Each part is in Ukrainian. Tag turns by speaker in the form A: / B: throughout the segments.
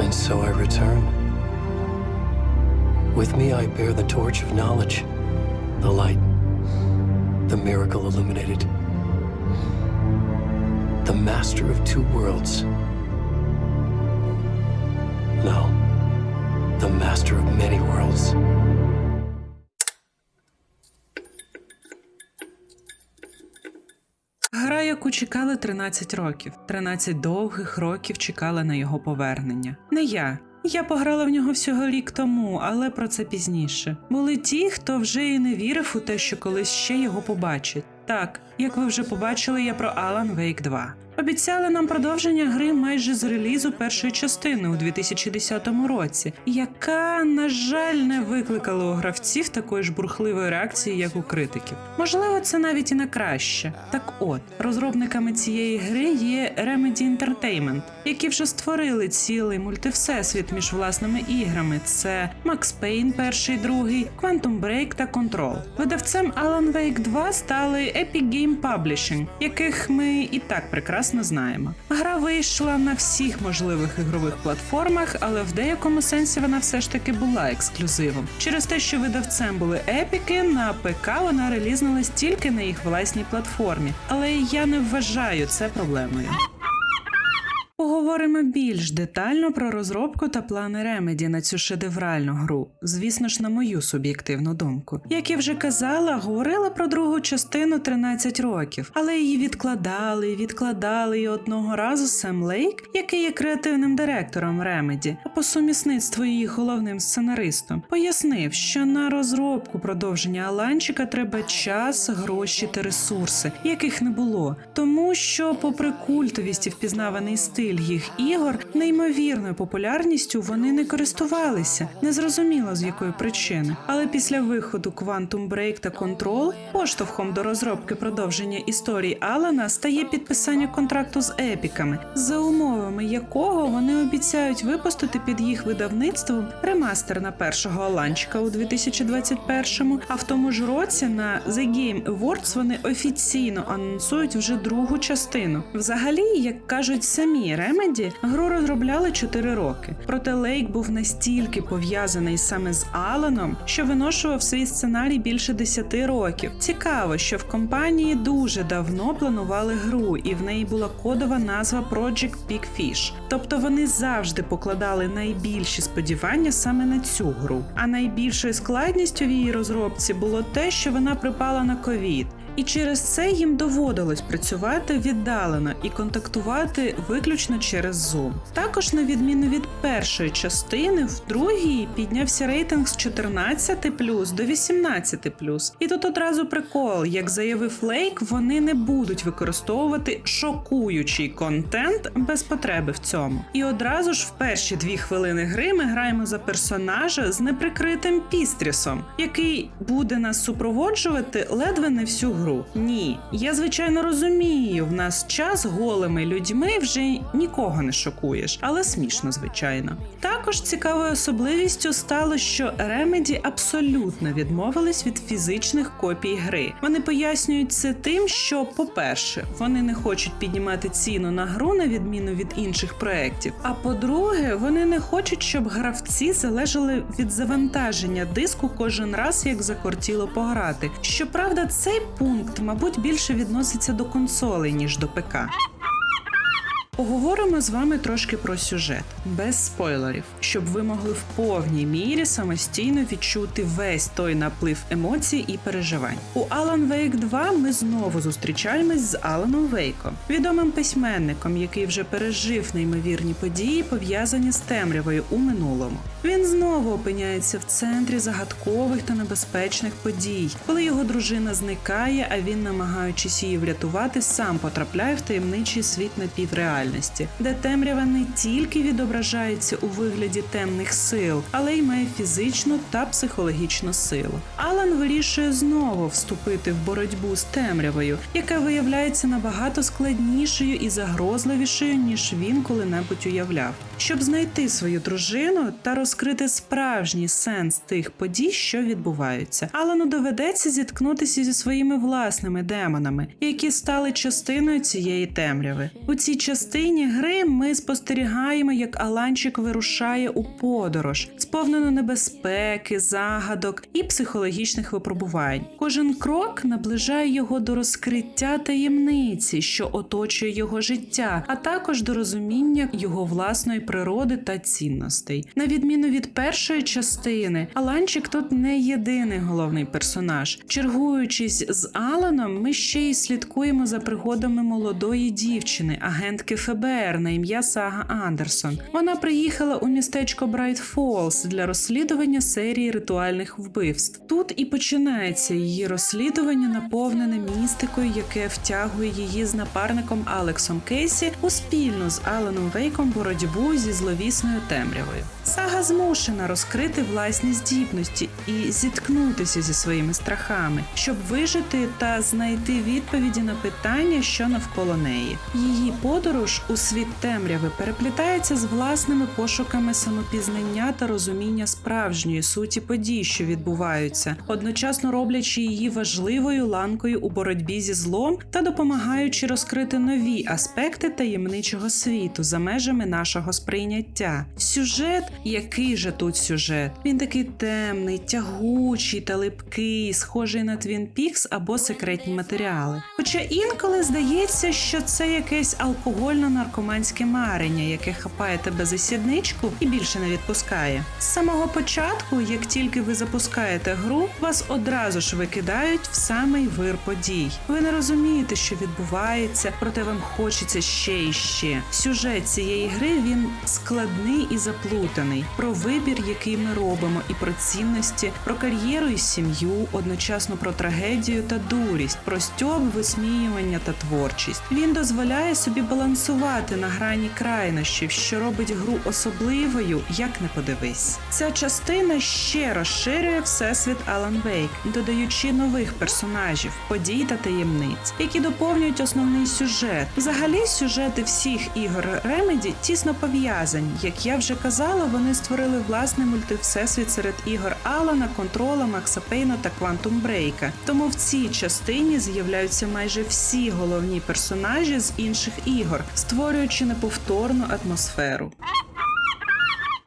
A: And so I return. With me, I bear the torch of knowledge, the light, the miracle illuminated, the master of two worlds. No, the master of many worlds.
B: Гра, чекали 13 років. 13 довгих років чекали на його повернення. Не я. Я пограла в нього всього рік тому, але про це пізніше. Були ті, хто вже і не вірив у те, що колись ще його побачить. Так, як ви вже побачили, я про Alan Wake 2. Обіцяли нам продовження гри майже з релізу першої частини у 2010 році, яка, на жаль, не викликала у гравців такої ж бурхливої реакції, як у критиків. Можливо, це навіть і на краще. Так от, розробниками цієї гри є Remedy Entertainment, які вже створили цілий мультивсесвіт між власними іграми. Це Max Payne перший, другий, Quantum Break та Control. Видавцем Alan Wake 2 стали Epic Game Publishing, яких ми і так прекрасно знаємо. Гра вийшла на всіх можливих ігрових платформах, але в деякому сенсі вона все ж таки була ексклюзивом. Через те, що видавцем були епіки, на ПК вона релізнулась тільки на їх власній платформі. Але я не вважаю це проблемою. Поговоримо більш детально про розробку та плани Remedy на цю шедевральну гру. Звісно ж, на мою суб'єктивну думку. Як я вже казала, говорила про другу частину 13 років, але її відкладали, відкладали і одного разу Сем Лейк, який є креативним директором Remedy, а по сумісництву її головним сценаристом, пояснив, що на розробку продовження Аланчика треба час, гроші та ресурси, яких не було. Тому що, попри культовість і впізнаваний стиль їх ігор, неймовірною популярністю вони не користувалися, незрозуміло з якої причини. Але після виходу Quantum Break та Control поштовхом до розробки продовження історії Алана стає підписання контракту з епіками, за умовами якого вони обіцяють випустити під їх видавництвом ремастер на першого Аланчика у 2021-му, а в тому ж році на The Game Awards вони офіційно анонсують вже другу частину. Взагалі, як кажуть самі Remedy, гру розробляли 4 роки. Проте Лейк був настільки пов'язаний саме з Аланом, що виношував свій сценарій більше 10 років. Цікаво, що в компанії дуже давно планували гру, і в неї була кодова назва Project Big Fish. Тобто вони завжди покладали найбільші сподівання саме на цю гру. А найбільшою складністю в її розробці було те, що вона припала на ковід. І через це їм доводилось працювати віддалено і контактувати виключно через Zoom. Також, на відміну від першої частини, в другій піднявся рейтинг з 14 до 18 І тут одразу прикол, як заявив Лейк, вони не будуть використовувати шокуючий контент без потреби в цьому. І одразу ж в перші дві хвилини гри ми граємо за персонажа з неприкритим пістрісом, який буде нас супроводжувати ледве не всю гру. Ні, я звичайно розумію, в нас час голими людьми вже нікого не шокуєш, але смішно, звичайно. Також цікавою особливістю стало, що Remedy абсолютно відмовились від фізичних копій гри. Вони пояснюють це тим, що, по-перше, вони не хочуть піднімати ціну на гру на відміну від інших проєктів. А по-друге, вони не хочуть, щоб гравці залежали від завантаження диску кожен раз, як закортіло пограти. Щоправда, цей пункт, мабуть, більше відноситься до консолей, ніж до ПК. Поговоримо з вами трошки про сюжет, без спойлерів, щоб ви могли в повній мірі самостійно відчути весь той наплив емоцій і переживань. У Alan Wake 2 ми знову зустрічаємось з Аланом Вейком, відомим письменником, який вже пережив неймовірні події, пов'язані з темрявою у минулому. Він знову опиняється в центрі загадкових та небезпечних подій, коли його дружина зникає, а він, намагаючись її врятувати, сам потрапляє в таємничий світ напівреальності, де темрява не тільки відображається у вигляді темних сил, але й має фізичну та психологічну силу. Алан вирішує знову вступити в боротьбу з темрявою, яка виявляється набагато складнішою і загрозливішою, ніж він коли-небудь уявляв. Щоб знайти свою дружину та розкрити справжній сенс тих подій, що відбуваються, Алану доведеться зіткнутися зі своїми власними демонами, які стали частиною цієї темряви. У цій частині частині гри ми спостерігаємо, як Аланчик вирушає у подорож, сповнену небезпеки, загадок і психологічних випробувань. Кожен крок наближає його до розкриття таємниці, що оточує його життя, а також до розуміння його власної природи та цінностей. На відміну від першої частини, Аланчик тут не єдиний головний персонаж. Чергуючись з Аланом, ми ще й слідкуємо за пригодами молодої дівчини, агентки ФБР на ім'я Сага Андерсон. Вона приїхала у містечко Брайт Фолз для розслідування серії ритуальних вбивств. Тут і починається її розслідування, наповнене містикою, яке втягує її з напарником Алексом Кейсі у спільну з Аланом Вейком боротьбу зі зловісною темрявою. Сага змушена розкрити власні здібності і зіткнутися зі своїми страхами, щоб вижити та знайти відповіді на питання, що навколо неї. Її подорож у світ темряви переплітається з власними пошуками самопізнання та розуміння справжньої суті подій, що відбуваються, одночасно роблячи її важливою ланкою у боротьбі зі злом та допомагаючи розкрити нові аспекти таємничого світу за межами нашого сприйняття. Сюжет, який же тут сюжет? Він такий темний, тягучий та липкий, схожий на Твін Пікс або секретні матеріали. Хоча інколи здається, що це якесь алкогольно-наркоманське марення, яке хапає тебе за сідничку і більше не відпускає. З самого початку, як тільки ви запускаєте гру, вас одразу ж викидають в самий вир подій. Ви не розумієте, що відбувається, проте вам хочеться ще і ще. Сюжет цієї гри він складний і заплутаний. Про вибір, який ми робимо, і про цінності, про кар'єру і сім'ю, одночасно про трагедію та дурість, про стьоб, висміювання та творчість. Він дозволяє собі балансувати на грані крайнощів, що робить гру особливою, як не подивись. Ця частина ще розширює всесвіт Alan Wake, додаючи нових персонажів, подій та таємниць, які доповнюють основний сюжет. Взагалі, сюжети всіх ігор Remedy тісно пов'язані. Як я вже казала, вони створили власний мультивсесвіт серед ігор Алана, Контрола, Макса Пейна та Квантум Брейка. Тому в цій частині з'являються майже всі головні персонажі з інших ігор, створюючи неповторну атмосферу.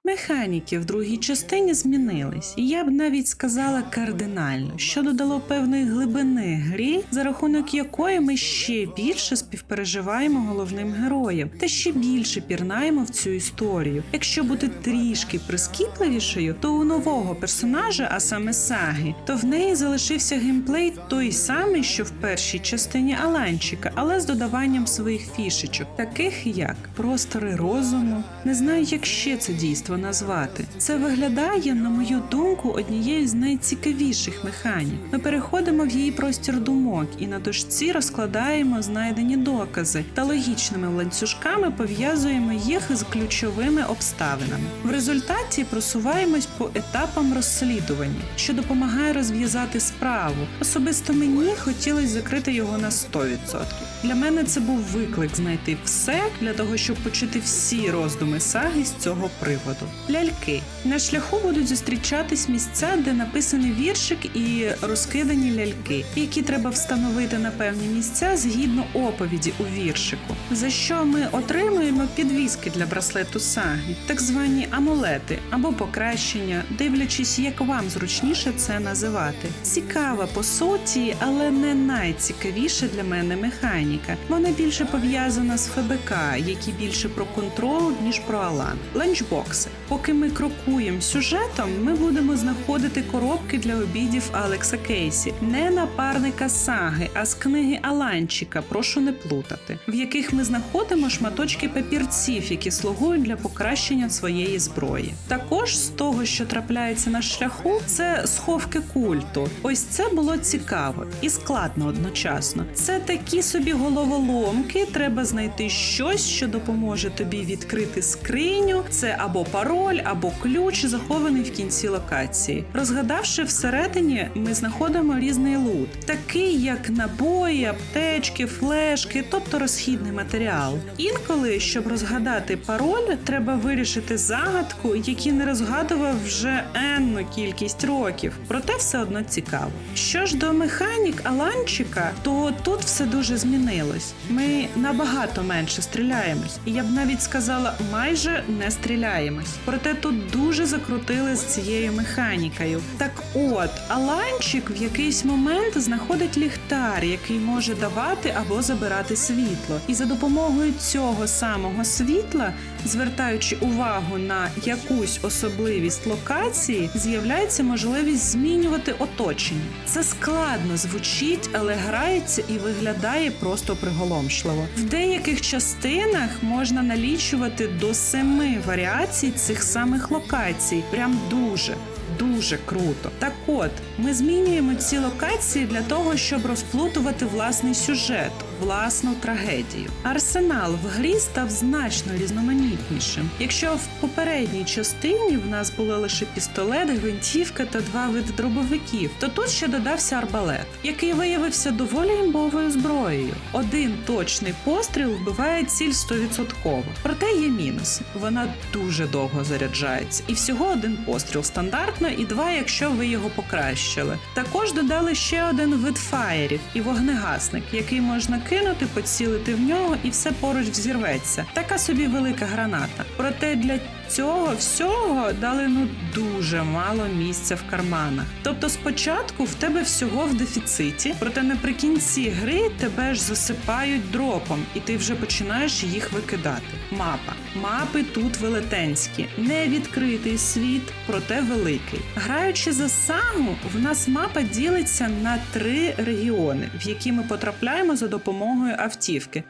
B: Механіки в другій частині змінились, і я б навіть сказала кардинально, що додало певної глибини грі, за рахунок якої ми ще більше співпереживаємо головним героям та ще більше пірнаємо в цю історію. Якщо бути трішки прискіпливішою, то у нового персонажа, а саме Саги, то в неї залишився геймплей той самий, що в першій частині Аланчика, але з додаванням своїх фішечок, таких як простори розуму. Не знаю, як ще це дійство назвати. Це виглядає, на мою думку, однією з найцікавіших механік. Ми переходимо в її простір думок і на дошці розкладаємо знайдені докази та логічними ланцюжками пов'язуємо їх з ключовими обставинами. В результаті просуваємось по етапам розслідування, що допомагає розв'язати справу. Особисто мені хотілося закрити його на 100%. Для мене це був виклик знайти все для того, щоб почути всі роздуми саги з цього приводу. Ляльки на шляху будуть зустрічатись місця, де написаний віршик і розкидані ляльки, які треба встановити на певні місця згідно оповіді у віршику. За що ми отримуємо підвіски для браслету саги, так звані амулети або покращення, дивлячись, як вам зручніше це називати. Цікава по суті, але не найцікавіша для мене механіка. Вона більше пов'язана з ФБК, які більше про контрол ніж про Алан. Ланчбокси. Поки ми крокуємо сюжетом, ми будемо знаходити коробки для обідів Алекса Кейсі, не напарника саги, а з книги Аланчика. Прошу не плутати, в яких ми знаходимо шматочки папірців, які слугують для покращення своєї зброї. Також з того, що трапляється на шляху, це сховки культу. Ось це було цікаво і складно одночасно. Це такі собі головоломки. Треба знайти щось, що допоможе тобі відкрити скриню. Це або пароль або ключ, захований в кінці локації. Розгадавши всередині, ми знаходимо різний лут, такий як набої, аптечки, флешки, тобто розхідний матеріал. Інколи, щоб розгадати пароль, треба вирішити загадку, які не розгадував вже енну кількість років. Проте все одно цікаво. Що ж до механік Аланчика, то тут все дуже змінилось. Ми набагато менше стріляємось, і я б навіть сказала, майже не стріляємось. Проте тут дуже закрутили з цією механікою. Так от, Аланчик в якийсь момент знаходить ліхтар, який може давати або забирати світло. І за допомогою цього самого світла, звертаючи увагу на якусь особливість локації, з'являється можливість змінювати оточення. Це складно звучить, але грається і виглядає просто приголомшливо. В деяких частинах можна налічувати до семи варіацій цих самих локацій. Прям дуже. Дуже круто. Так от, ми змінюємо ці локації для того, щоб розплутувати власний сюжет, власну трагедію. Арсенал в грі став значно різноманітнішим. Якщо в попередній частині в нас були лише пістолет, гвинтівка та два види дробовиків, то тут ще додався арбалет, який виявився доволі імбовою зброєю. Один точний постріл вбиває ціль 100%. Проте є мінус. Вона дуже довго заряджається, і всього один постріл стандартно, і два, якщо ви його покращили. Також додали ще один вид фаєрів і вогнегасник, який можна кинути, поцілити в нього, і все поруч взірветься. Така собі велика граната. Проте для цього всього дали ну дуже мало місця в карманах. Тобто, спочатку в тебе всього в дефіциті, проте наприкінці гри тебе ж засипають дропом, і ти вже починаєш їх викидати. Мапа. Мапи тут велетенські, не відкритий світ, проте великий. Граючи за сагу, в нас мапа ділиться на три регіони, в які ми потрапляємо за допомогою автівки.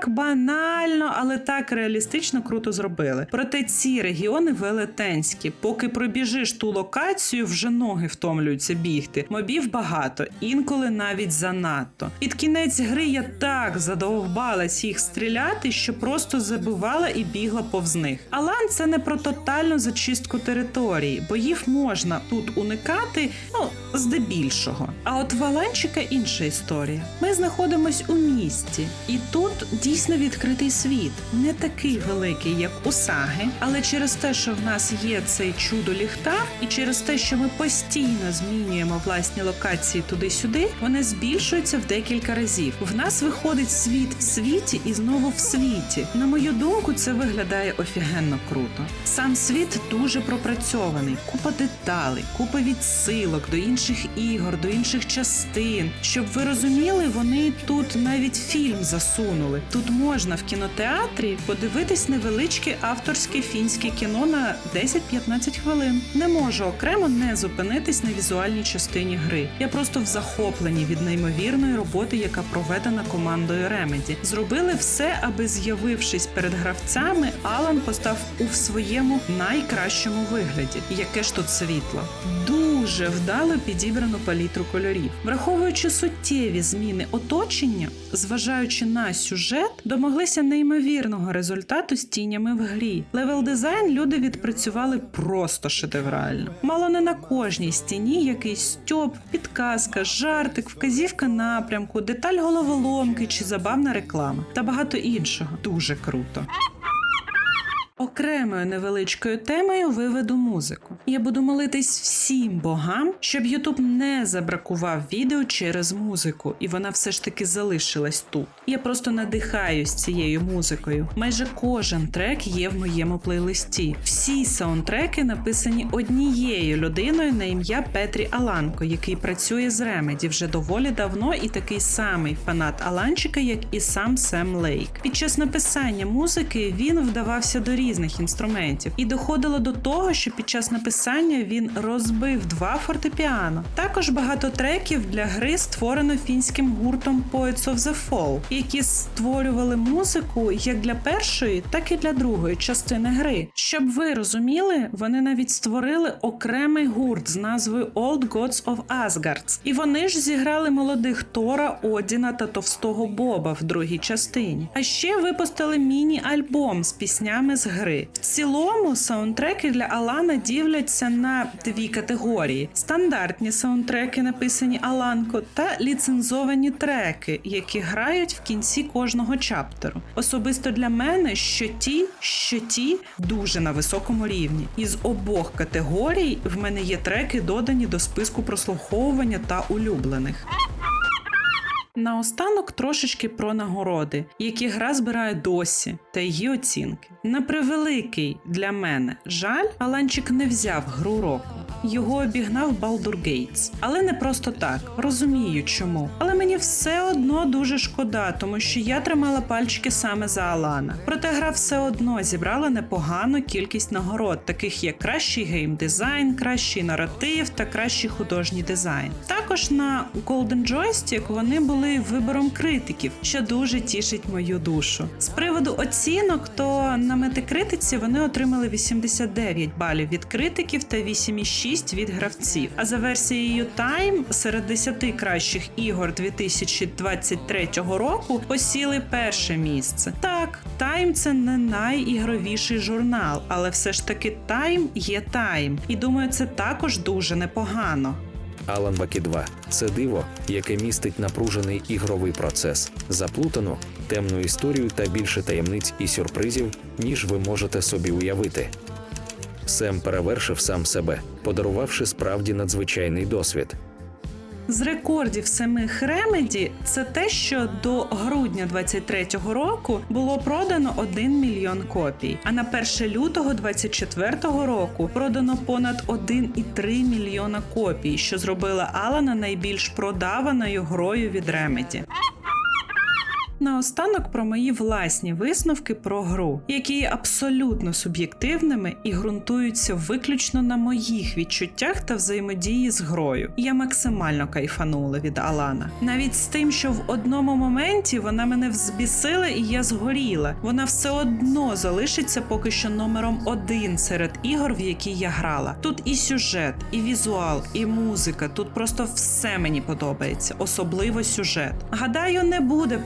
B: Так банально, але так реалістично круто зробили. Проте ці регіони велетенські. Поки пробіжиш ту локацію, вже ноги втомлюються бігти. Мобів багато, інколи навіть занадто. Під кінець гри я так задовбалась їх стріляти, що просто забивала і бігла повз них. Алан це не про тотальну зачистку території, бо їх можна тут уникати, ну здебільшого. А от в Аланчика інша історія. Ми знаходимось у місті, і тут дійсно відкритий світ, не такий великий, як у саги, але через те, що в нас є цей чудо ліхтар, і через те, що ми постійно змінюємо власні локації туди-сюди, вони збільшуються в декілька разів. В нас виходить світ в світі і знову в світі. На мою думку, це виглядає офігенно круто. Сам світ дуже пропрацьований, купа деталей, купа відсилок до інших ігор, до інших частин. Щоб ви розуміли, вони тут навіть фільм засунули. Тут можна в кінотеатрі подивитись невеличке авторське фінське кіно на 10-15 хвилин. Не можу окремо не зупинитись на візуальній частині гри. Я просто в захопленні від неймовірної роботи, яка проведена командою Remedy. Зробили все, аби з'явившись перед гравцями, Алан постав у своєму найкращому вигляді. Яке ж тут світло? Дуже вдало підібрано палітру кольорів, враховуючи суттєві зміни оточення, зважаючи на сюжет, домоглися неймовірного результату з тінями в грі. Левел дизайн люди відпрацювали просто шедеврально. Мало не на кожній стіні якийсь стьоп, підказка, жартик, вказівка напрямку, деталь головоломки чи забавна реклама та багато іншого. Дуже круто. Окремою невеличкою темою виведу музику. Я буду молитись всім богам, щоб Ютуб не забракував відео через музику, і вона все ж таки залишилась тут. Я просто надихаюсь цією музикою. Майже кожен трек є в моєму плейлисті. Всі саундтреки написані однією людиною на ім'я Петрі Аланко, який працює з Remedy вже доволі давно і такий самий фанат Аланчика, як і сам Сем Лейк. Під час написання музики він вдавався до різних інструментів і доходило до того, що під час написання він розбив два фортепіано. Також багато треків для гри створено фінським гуртом Poets of the Fall, які створювали музику як для першої, так і для другої частини гри. Щоб ви розуміли, вони навіть створили окремий гурт з назвою Old Gods of Asgard. І вони ж зіграли молодих Тора, Одіна та Товстого Боба в другій частині. А ще випустили міні-альбом з піснями з гри гри. В цілому саундтреки для Алана діляться на дві категорії: стандартні саундтреки, написані Аланко, та ліцензовані треки, які грають в кінці кожного чаптеру. Особисто для мене що ті, що ті дуже на високому рівні. Із обох категорій в мене є треки, додані до списку прослуховування та улюблених. Наостанок трошечки про нагороди, які гра збирає досі, та її оцінки. На превеликий для мене жаль, Аланчик не взяв гру року. Його обігнав Baldur Gates. Але не просто так. Розумію чому. Але мені все одно дуже шкода, тому що я тримала пальчики саме за Алана. Проте гра все одно зібрала непогану кількість нагород, таких як кращий геймдизайн, кращий наратив та кращий художній дизайн. Також на Golden Joystick вони були вибором критиків, що дуже тішить мою душу. З приводу оцінок, то на метикритиці вони отримали 89 балів від критиків та 8,6 від гравців. А за версією Time серед 10 кращих ігор 2023 року посіли перше місце. Так, Time – це не найігровіший журнал, але все ж таки Time є Time. І думаю, це також дуже непогано.
C: Alan Wake 2 – це диво, яке містить напружений ігровий процес, заплутану, темну історію та більше таємниць і сюрпризів, ніж ви можете собі уявити. Сем перевершив сам себе, подарувавши справді надзвичайний досвід.
B: З рекордів самих Remedy це те, що до грудня 23-го року було продано 1 мільйон копій. А на 1 лютого 24-го року продано понад 1,3 мільйона копій, що зробила Алана найбільш продаваною грою від Remedy. Наостанок про мої власні висновки про гру, які є абсолютно суб'єктивними і ґрунтуються виключно на моїх відчуттях та взаємодії з грою. Я максимально кайфанула від Алана. Навіть з тим, що в одному моменті вона мене взбісила і я згоріла. Вона все одно залишиться поки що номером один серед ігор, в які я грала. Тут і сюжет, і візуал, і музика. Тут просто все мені подобається, особливо сюжет. Гадаю, не буде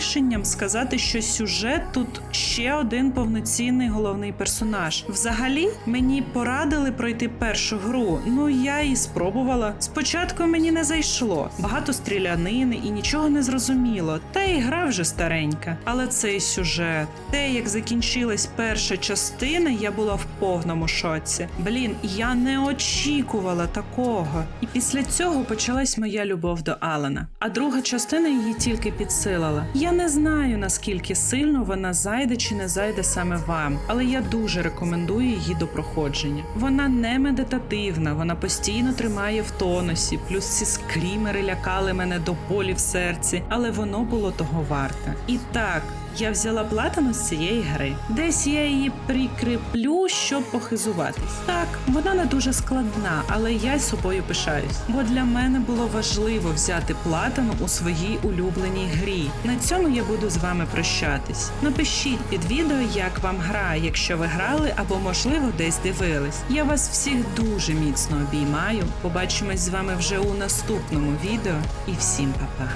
B: перебільшенням сказати, що сюжет тут ще один повноцінний головний персонаж. Взагалі, мені порадили пройти першу гру. Ну я і спробувала. Спочатку мені не зайшло. Багато стрілянини і нічого не зрозуміло. Та і гра вже старенька. Але цей сюжет, те, як закінчилась перша частина, я була в повному шоці. Блін, я не очікувала такого. І після цього почалась моя любов до Алана. А друга частина її тільки підсилила. Не знаю наскільки сильно вона зайде чи не зайде саме вам, але я дуже рекомендую її до проходження. Вона не медитативна, вона постійно тримає в тонусі. Плюс ці скрімери лякали мене до болі в серці, але воно було того варте. І так. Я взяла платину з цієї гри. Десь я її прикріплю, щоб похизуватись. Так, вона не дуже складна, але я й собою пишаюсь. Бо для мене було важливо взяти платину у своїй улюбленій грі. На цьому я буду з вами прощатись. Напишіть під відео, як вам гра, якщо ви грали або, можливо, десь дивились. Я вас всіх дуже міцно обіймаю. Побачимось з вами вже у наступному відео. І всім па-па.